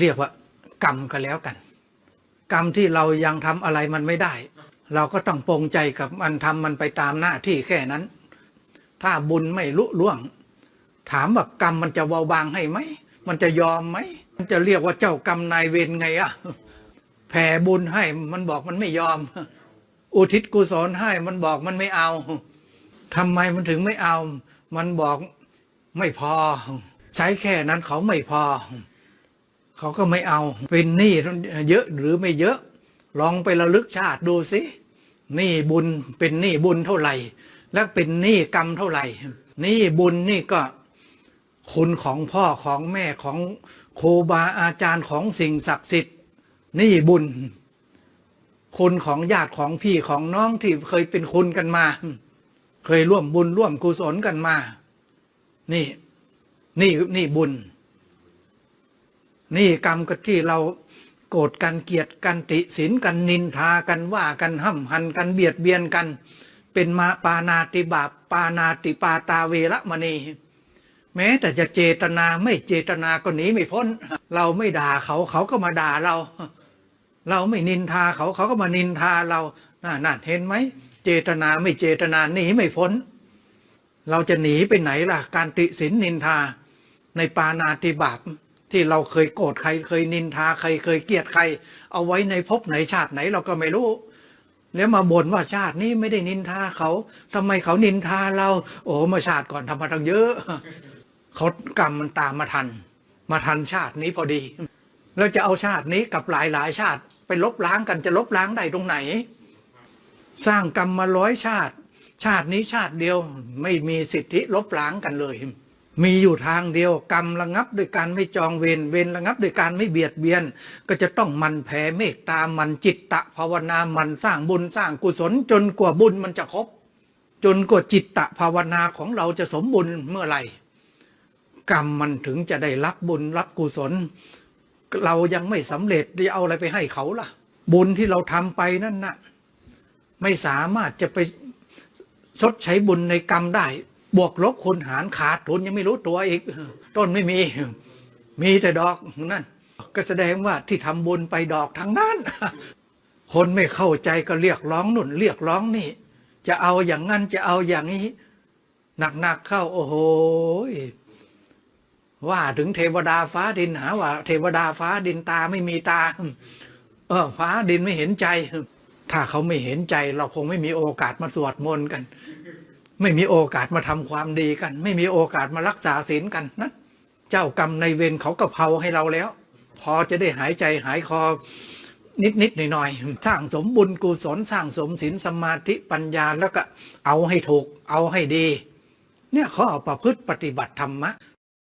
เรียกว่ากรรมก็แล้วกัน กรรมที่เรายังทำอะไรมันไม่ได้ เราก็ต้องปรงใจกับมันทำมันไปตามหน้าที่แค่นั้น ถ้าบุญไม่ลุล่วง ถามว่ากรรมมันจะเบาบางให้ไหมมันจะยอมไหมมันจะเรียกว่าเจ้ากรรมนายเวรไงอะแผ่บุญให้มันบอกมันไม่ยอม อุทิศกุศลให้มันบอกมันไม่เอาทำไมมันถึงไม่เอา มันบอกไม่พอ ใช้แค่นั้นเขาไม่พอ เขาก็ไม่เอา เป็นหนี้เยอะหรือไม่เยอะ ลองไประลึกชาติดูสิหนี้บุญเป็นหนี้บุญเท่าไหร่ และเป็นหนี้กรรมเท่าไหร่หนี้บุญนี่ก็คุณของพ่อของแม่ของครูบาอาจารย์ของสิ่งศักดิ์สิทธิ์หนี่บุญ คุณของญาติของพี่ของน้องที่เคยเป็นคุณกันมา เคยร่วมบุญร่วมกุศลกันมา นี่ นี่นี่บุญ นี่กรรมก็ที่เราโกรธกันเกลียดกันติสินกันนินทากันว่ากันห้ำหันกันเบียดเบียนกัน เป็นมาปานาติบาปปานาติปาตาเวระมณี แม้แต่จะเจตนาไม่เจตนาก็หนีไม่พ้น เราไม่ด่าเขาเขาก็มาด่าเรา เราไม่นินทาเขาเขาก็มานินทาเราน่านั่นเห็นไหมเจตนาไม่เจตนาหนีไม่พ้น เราจะหนีไปไหนล่ะ การติสินนินทาในปานาติบาป ที่เราเคยโกรธใครเคยนินทาใครเคยเกลียดใคร เอาไว้ในภพไหนชาติไหนเราก็ไม่รู้แล้วมาบ่นว่าชาตินี้ไม่ได้นินทาเขาทำไมเขานินทาเรา โอ้มาชาติก่อนทำมาตั้งเยอะเขากรรมมันตามมาทัน มาทันชาตินี้พอดี แล้วจะเอาชาตินี้กับหลายหลายชาติ ไปลบล้างกันจะลบล้างได้ตรงไหน สร้างกรรมมาร้อยชาติ ชาตินี้ชาติเดียวไม่มีสิทธิลบล้างกันเลย มีอยู่ทางเดียวกรรมระงับด้วยการไม่จองเวรเวรระงับด้วยการไม่เบียดเบียน ก็จะต้องมันแผ่เมตตามันจิตตะภาวนามันสร้างบุญสร้างกุศลจนกว่าบุญมันจะครบจนกว่าจิตตะภาวนาของเราจะสมบูรณ์เมื่อไหร่ กรรมมันถึงจะได้รับบุญรับกุศล เรายังไม่สำเร็จจะเอาอะไรไปให้เขาล่ะ บุญที่เราทำไปนั่นน่ะไม่สามารถจะไปชดใช้บุญในกรรมได้ บวกลบคูณหารขาดทุนยังไม่รู้ตัวอีก ต้นไม่มี มีแต่ดอกนั่นก็แสดงว่าที่ทำบุญไปดอกทั้งนั้น คนไม่เข้าใจก็เรียกร้องนุ่น เรียกร้องนี่ จะเอาอย่างนั้นจะเอาอย่างนี้ หนักๆเข้า โอ้โหว่าถึงเทวดาฟ้าดินหาว่า เทวดาฟ้าดินตาไม่มีตา เออ ฟ้าดินไม่เห็นใจ ถ้าเขาไม่เห็นใจ เราคงไม่มีโอกาสมาสวดมนต์กัน ไม่มีโอกาสมาทำความดีกัน ไม่มีโอกาสมารักษาศีลกันนะเจ้ากรรมในเวรเขากะเผาให้เราแล้ว พอจะได้หายใจหายคอนิดนิดหน่อยหน่อยๆสร้างสมบุญกุศลสร้างสมศีลสมาธิปัญญาแล้วก็เอาให้ถูก เอาให้ดี เนี่ยเขาเอาประพฤติปฏิบัติธรรมะ